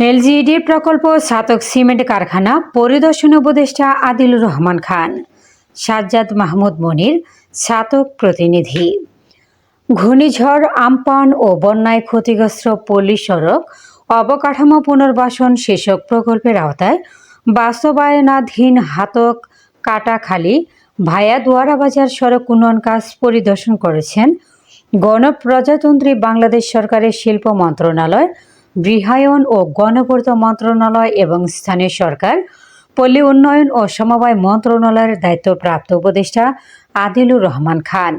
এলজিইডির প্রকল্প সাতক সিমেন্ট কারখানা পরিদর্শন উপদেষ্টা আদিলুর রহমান খান, সাজ্জাদ মাহমুদ মনির, সাতক প্রতিনিধি। ঘূর্ণিঝড়, আমপান ও বন্যায় ক্ষতিগ্রস্ত পল্লী সড়ক অবকাঠামো পুনর্বাসন শীর্ষক প্রকল্পের আওতায় বাস্তবায়নাধীন হাতক কাটাখালী ভায়া দুয়ারাবাজার সড়ক উন্নয়ন কাজ পরিদর্শন করেছেন গণপ্রজাতন্ত্রী বাংলাদেশ সরকারের শিল্প মন্ত্রণালয় গৃহায়ন ও গণপূর্ত মন্ত্রণালয় এবং স্থানীয় সরকার, পল্লী উন্নয়ন ও সমবায় মন্ত্রণালয়ের দায়িত্বপ্রাপ্ত উপদেষ্টা আদিলুর রহমান খান।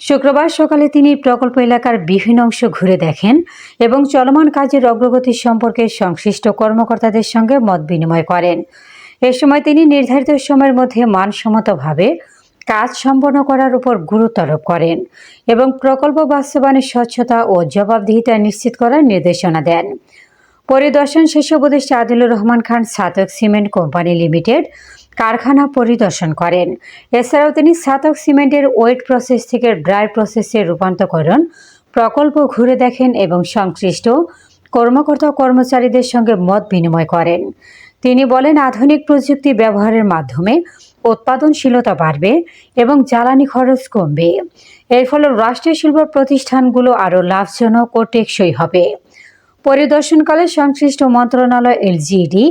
শুক্রবার সকালে তিনি প্রকল্প এলাকার বিভিন্ন অংশ ঘুরে দেখেন এবং চলমান কাজের অগ্রগতি সম্পর্কে সংশ্লিষ্ট কর্মকর্তাদের সঙ্গে মত বিনিময় করেন। এ সময় তিনি নির্ধারিত সময়ের মধ্যে মানসম্মতভাবে কাজ সম্পন্ন করার উপর গুরুত্ব আরোপ করেন এবং প্রকল্প বাস্তবায়নের স্বচ্ছতা ও জবাবদিহিতা নিশ্চিত করার নির্দেশনা দেন। পরিদর্শন শেষে উপদেষ্টা Adilur Rahman Khan Satak cement company limited কারখানা পরিদর্শন করেন। এছাড়াও তিনি সাতক সিমেন্টের ওয়েট প্রসেস থেকে ড্রাই প্রসেসে রূপান্তরকরণ, প্রকল্প ঘুরে দেখেন এবং সংশ্লিষ্ট কর্মকর্তা কর্মচারীদের সঙ্গে মত বিনিময় করেন। তিনি বলেন, আধুনিক প্রযুক্তি ব্যবহারের মাধ্যমে উৎপাদনশীলতা বাড়বে এবং জ্বালানি খরচ কমবে। এর ফলে রাষ্ট্রীয় শিল্প প্রতিষ্ঠানগুলো আরও লাভজনক ও টেকসই হবে। পরিদর্শনকালে সংশ্লিষ্ট মন্ত্রণালয়, এলজিডি,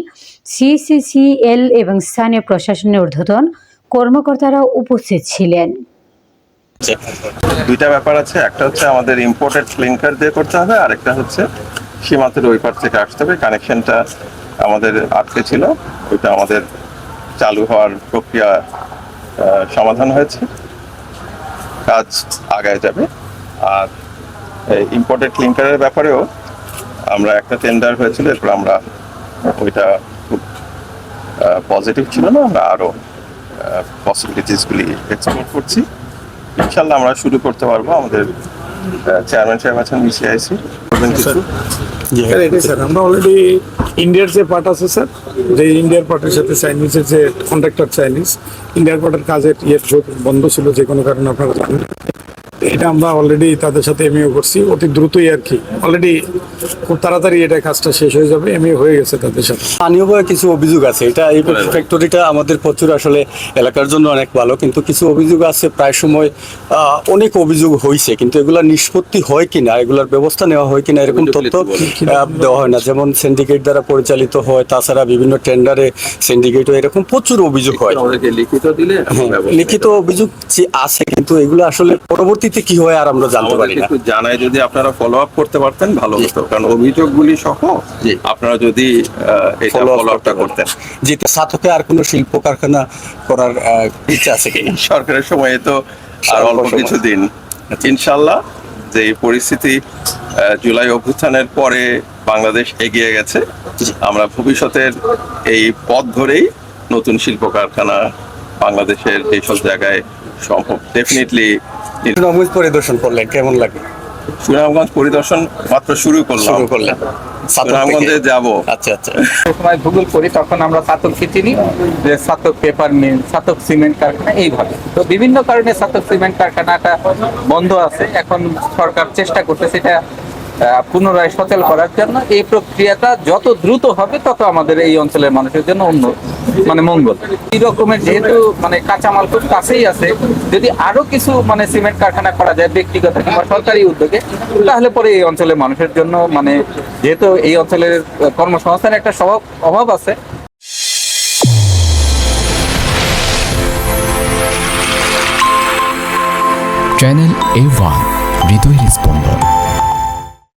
সিসিসিএল এবং স্থানীয় প্রশাসনের ঊর্ধ্বতন কর্মকর্তারা উপস্থিত ছিলেন। দুইটা ব্যাপার আছে, একটা হচ্ছে আমাদের ইম্পোর্টেড ক্লিংকার দিয়ে করতে হবে আর একটা হচ্ছে সীমান্তের ওই পার থেকে আসতে হবে কানেকশনটা আমাদের আটকে ছিল, ওইটা আমাদের চালু হওয়ার প্রক্রিয়া সমাধান হয়েছে। কাজ আগায় যাবে। আর ইম্পোর্টেড ক্লিংকারের ব্যাপারেও আমরা একটা টেন্ডার হয়েছিল, এরপর আমরা ওইটা খুব পজিটিভ ছিল না, আমরা আরও পসিবিলিটিসগুলি এক্সপ্লোর করছি। ইনশাল্লাহ আমরা শুরু করতে পারব আমাদের চেয়ারম্যান সাহেব আছেন বিসিআইসি করবেন কিছু? এটাই স্যার আমরা অলরেডি ইন্ডিয়ার যে পার্ট আছে স্যার যে ইন্ডিয়ার পার্টের সাথে চাইনিজের যে কন্ট্রাক্টর চাইনিজ ইন্ডিয়ার পার্টের কাজের ইয়ে বন্ধ ছিল যে কোনো কারণে আপনারা জানেন। এটা আমরা অলরেডি তাদের সাথে এমইও করছি অতি দ্রুতই আর কি। অলরেডি খুব তাড়াতাড়ি এটা কাজটা শেষ হয়ে যাবে এমইও হয়ে গেছে তাদের সাথে। স্থানীয়ভাবে কিছু অভিযোগ আছে। এটা এই ফ্যাক্টরিটা আমাদের প্রচুর আসলে এলাকার জন্য অনেক ভালো কিন্তু কিছু অভিযোগ আছে প্রায় সময় আহ, অনেক অভিযোগ হয়েছে কিন্তু এগুলা নিষ্পত্তি হয় কিনা এগুলার ব্যবস্থা নেওয়া হয় কিনা এরকম তথ্য দেওয়া হয় না। যেমন সিন্ডিকেট দ্বারা পরিচালিত হয় তাছাড়া বিভিন্ন টেন্ডারে সিন্ডিকেট এরকম প্রচুর অভিযোগ হয়। লিখিত দিলে হ্যাঁ, লিখিত অভিযোগ আছে কিন্তু এগুলো আসলে পরবর্তীতে কি হয় আর আমরা জানতে পারি না। জানায় যদি আপনারা ফলো আপ করতে পারতেন ভালো হতো। কারণ অভিযোগগুলি সহ আপনারা যদি এটা ফলো আপটা করতেন। যে সাথকে আর কোনো শিল্প কারখানা করার ইচ্ছা আছে কিনা সরকারের সময়ে তো আর অল্প সময়। কিছুদিন ইনশাল্লাহ যে পরিস্থিতি জুলাই অভ্যুত্থানের পরে বাংলাদেশ এগিয়ে গেছে আমরা ভবিষ্যতের এই পথ ধরেই নতুন শিল্প কারখানা বাংলাদেশের এইসব জায়গায় সম্ভব। ডেফিনেটলি সুনামগঞ্জ পরিদর্শন করলেন কেমন লাগে সুনামগঞ্জ পরিদর্শন মাত্র শুরু করলাম। শুরু করলেন। সুনামগঞ্জে যাব। আচ্ছা আচ্ছা। সময় ভূগোল করি তখন আমরা সাতককে চিনি যে সাতক পেপার মিল সাতক সিমেন্ট কারখানা এইভাবে। তো বিভিন্ন কারণে সাতক সিমেন্ট কারখানাটা বন্ধ আছে। এখন সরকার চেষ্টা করছে সেটা আহ, পুনরায় সচল করার জন্য। এই প্রক্রিয়াটা যত দ্রুত হবে তত আমাদের এই অঞ্চলের মানুষের জন্য অন্য মানে মঙ্গল। এই রকমের যেহেতু মানে কাঁচামাল খুব কাছেই আছে যদি আরও কিছু মানে সিমেন্ট কারখানা করা যায় ব্যক্তিগত কিংবা সরকারি উদ্যোগে তাহলে পরে এই অঞ্চলের মানুষের জন্য মানে যেহেতু এই অঞ্চলের কর্মসংস্থানের একটা স্বভাব অভাব আছে। চ্যানেল এ ওয়ান হৃদয়ের স্পন্দন